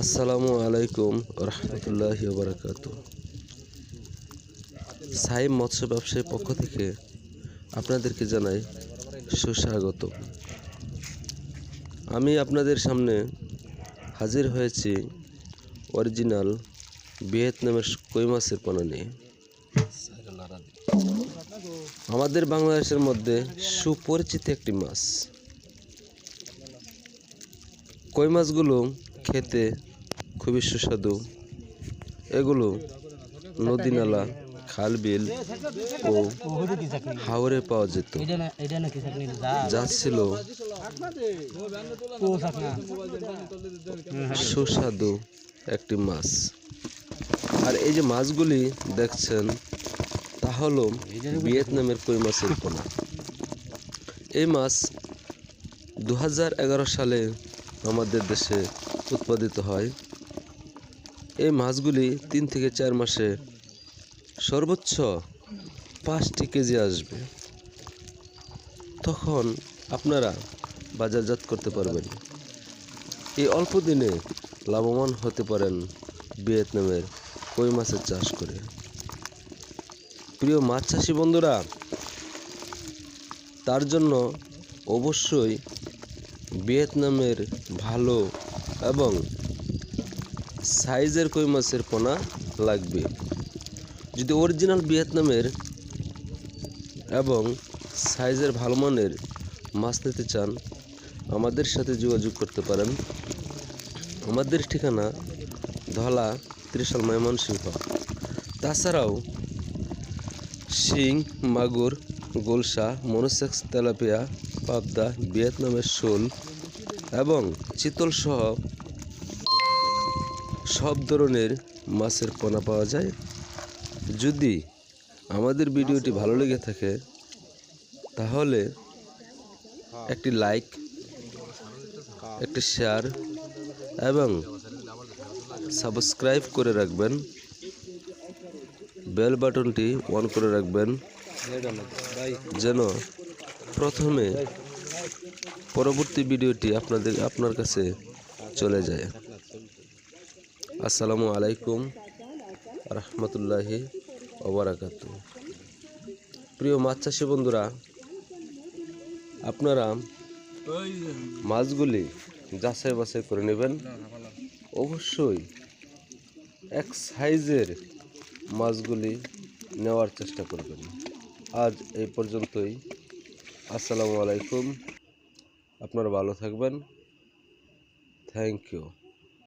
আসসালামু আলাইকুম রহমতুল্লাহ বারাকাতু সাইম মৎস্য ব্যবসায়ীর পক্ষ থেকে আপনাদেরকে জানাই সুস্বাগত আমি আপনাদের সামনে হাজির হয়েছি অরিজিনাল ভিয়েতনামের কই মাছের পোনা নিয়ে। আমাদের বাংলাদেশের মধ্যে সুপরিচিত একটি মাছ। কই মাছগুলো খেতে খুবই সুস্বাদু? এগুলো নদী নালা খাল বিল ও হাওরে পাওয়া যেত। যা ছিল সুস্বাদু একটি মাছ। আর এই যে মাছগুলি দেখছেন, তা হলো ভিয়েতনামের কই মাছের পোনা। এই মাছ দু হাজার এগারো সালে আমাদের দেশে উৎপাদিত হয়। এই মাছগুলি তিন থেকে চার মাসে সর্বোচ্চ পাঁচটি কেজি আসবে। তখন আপনারা বাজারজাত করতে পারবেন। এই অল্প দিনে লাভবান হতে পারেন ভিয়েতনামের কই মাছের চাষ করে। প্রিয় মাছ চাষি বন্ধুরা, তার জন্য অবশ্যই ভিয়েতনামের ভালো এবং সাইজের কই মাছের পোনা লাগবে। যদি অরিজিনাল ভিয়েতনামের এবং সাইজের ভালো মানের মাছ নিতে চান, আমাদের সাথে যোগাযোগ করতে পারেন। আমাদের ঠিকানা ধলা ত্রিশাল ময়মনসিংহ। তাছাড়াও শিং, মাগুর, গোলসা, মনোসেক্স, তেলাপিয়া পাবদা, ভিয়েতনামের শোল এবং চিতল সহ সব ধরনের মাছের পোনা পাওয়া যায়। যদি আমাদের ভিডিওটি ভালো লেগে থাকে, তাহলে একটি লাইক, একটি শেয়ার এবং সাবস্ক্রাইব করে রাখবেন। বেল বাটনটি অন করে রাখবেন, যেন প্রথমে পরবর্তী ভিডিওটি আপনাদের, আপনার কাছে চলে যায়। আসসালামু আলাইকুম রহমতুল্লাহি ওবরাকাত। প্রিয় মাছ চাষি বন্ধুরা, আপনারা মাছগুলি যাচাই বাছাই করে নেবেন। অবশ্যই এক সাইজের মাছগুলি নেওয়ার চেষ্টা করবেন। আজ এই পর্যন্তই। আসসালামু আলাইকুম আপনারা ভালো থাকবেন। Thank you